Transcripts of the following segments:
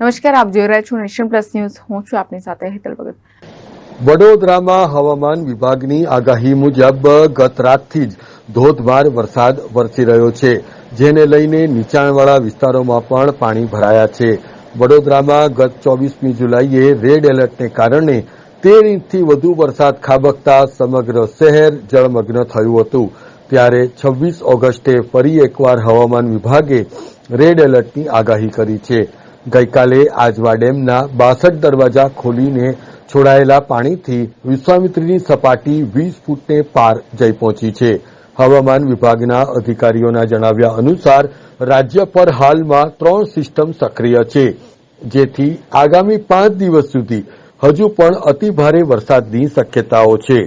નમસ્કાર, આપ જોઈ રહ્યા છો નેશન પ્લસ ન્યૂઝ. હું છું આપની સાથે હેતલ ભગત. વડોદરામાં હવામાન વિભાગની આગાહી મુજબ ગત રાતથી જ ધોધમાર વરસાદ વરસી રહ્યો છે, જેને લઈને નીચાણવાળા વિસ્તારોમાં પણ પાણી ભરાયા છે. વડોદરામાં ગત ચોવીસમી જુલાઈએ રેડ એલર્ટને કારણે તેર ઇંચથી વધુ વરસાદ ખાબકતા સમગ્ર શહેર જળમગ્ન થયું હતું. ત્યારે છવ્વીસ ઓગસ્ટે ફરી એકવાર હવામાન વિભાગે રેડ એલર્ટની આગાહી કરી છે. ગઈકાલે આજવા ડેમના બાસઠ દરવાજા ખોલીને છોડાયેલા પાણીથી વિશ્વામિત્રીની સપાટી વીસ ફૂટને પાર જઈ પહોંચી છે. હવામાન વિભાગના અધિકારીઓના જણાવ્યા અનુસાર, રાજ્ય પર હાલમાં ત્રણ સિસ્ટમ સક્રિય છે. જેથી આગામી પાંચ દિવસ સુધી હજુ પણ અતિભારે વરસાદની શક્યતાઓ છે.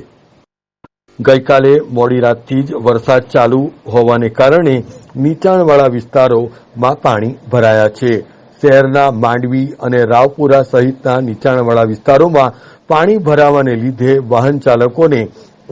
ગઈકાલે મોડી રાતથી જ વરસાદ ચાલુ હોવાને કારણે નીચાણવાળા વિસ્તારોમાં પાણી ભરાયા છે. શહેરના માંડવી અને રાવપુરા સહિતના નીચાણવાળા વિસ્તારોમાં પાણી ભરાવાને લીધે વાહન ચાલકોને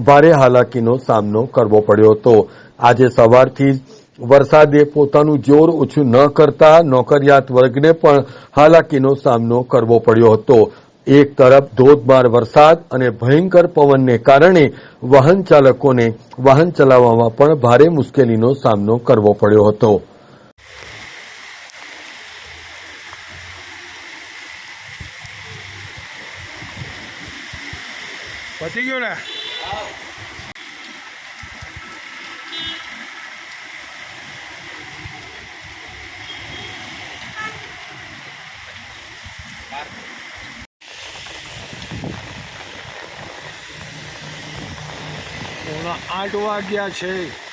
ભારે હાલાકીનો સામનો કરવો પડ્યો હતો. આજે સવારથી જ વરસાદે પોતાનું જોર ઓછું ન કરતા નોકરિયાત વર્ગને પણ હાલાકીનો સામનો કરવો પડ્યો હતો. એક તરફ ધોધમાર વરસાદ અને ભયંકર પવનને કારણે વાહન ચાલકોને વાહન ચલાવવામાં પણ ભારે મુશ્કેલીનો સામનો કરવો પડ્યો હતો. પતી ગયું ને આઠ વાગ્યા છે.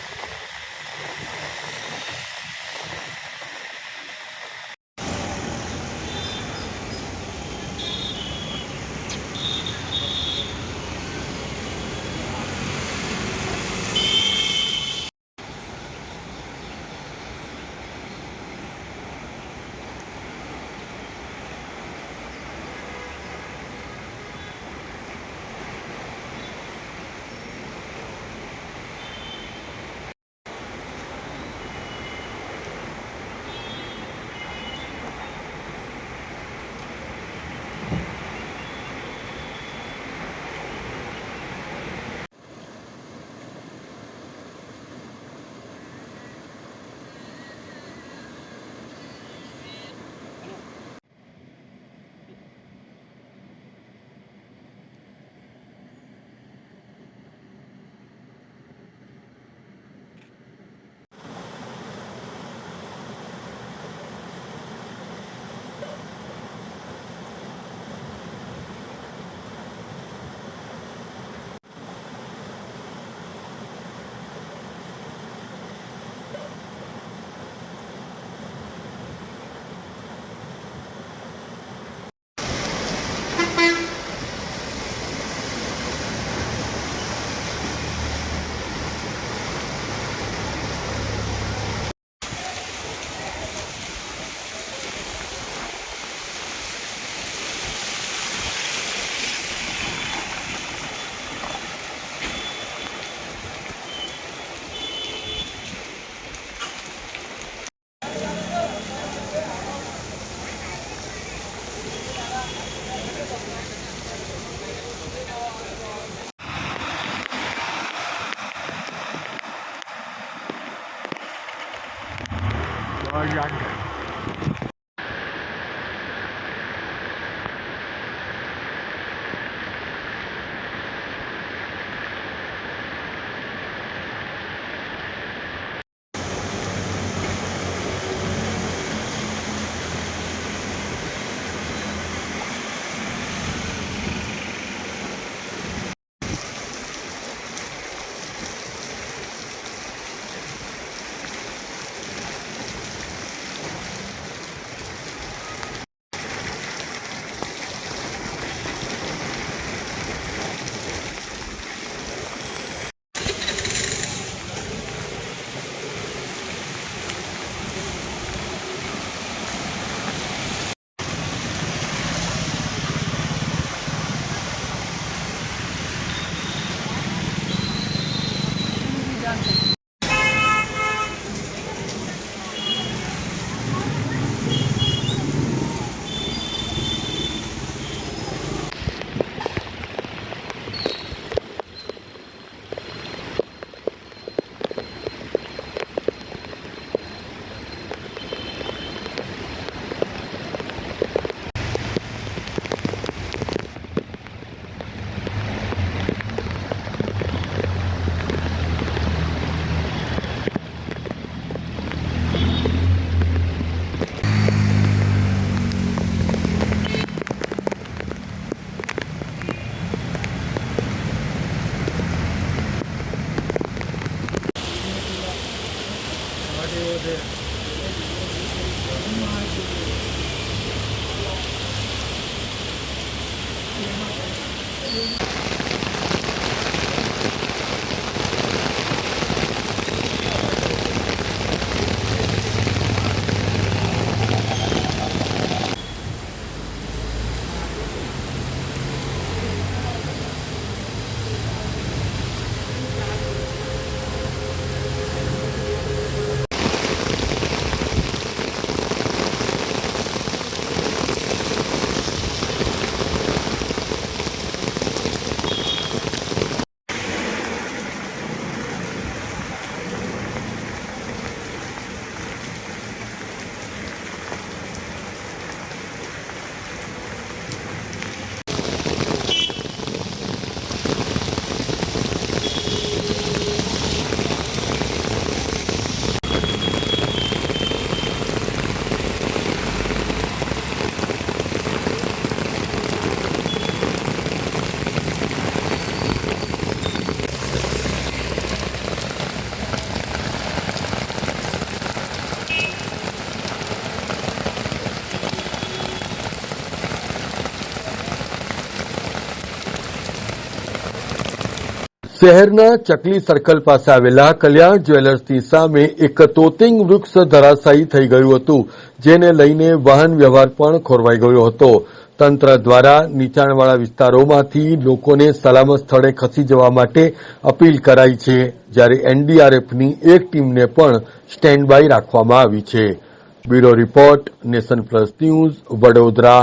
Lord. છે શહેરના ચકલી સર્કલ પાસે આવેલા કલ્યાણ જ્વેલર્સની સામે એક તોતિંગ વૃક્ષ ધરાશાયી થઈ ગયું હતું, જેને લઈને વાહન વ્યવહાર પણ ખોરવાઈ ગયો હતો. તંત્ર દ્વારા નીચાણવાળા વિસ્તારોમાંથી લોકોને સલામત સ્થળે ખસી જવા માટે અપીલ કરાઈ છે, જ્યારે એનડીઆરએફની એક ટીમને પણ સ્ટેન્ડ બાય રાખવામાં આવી છે. Bureau report, Nation Plus news, Vadodara.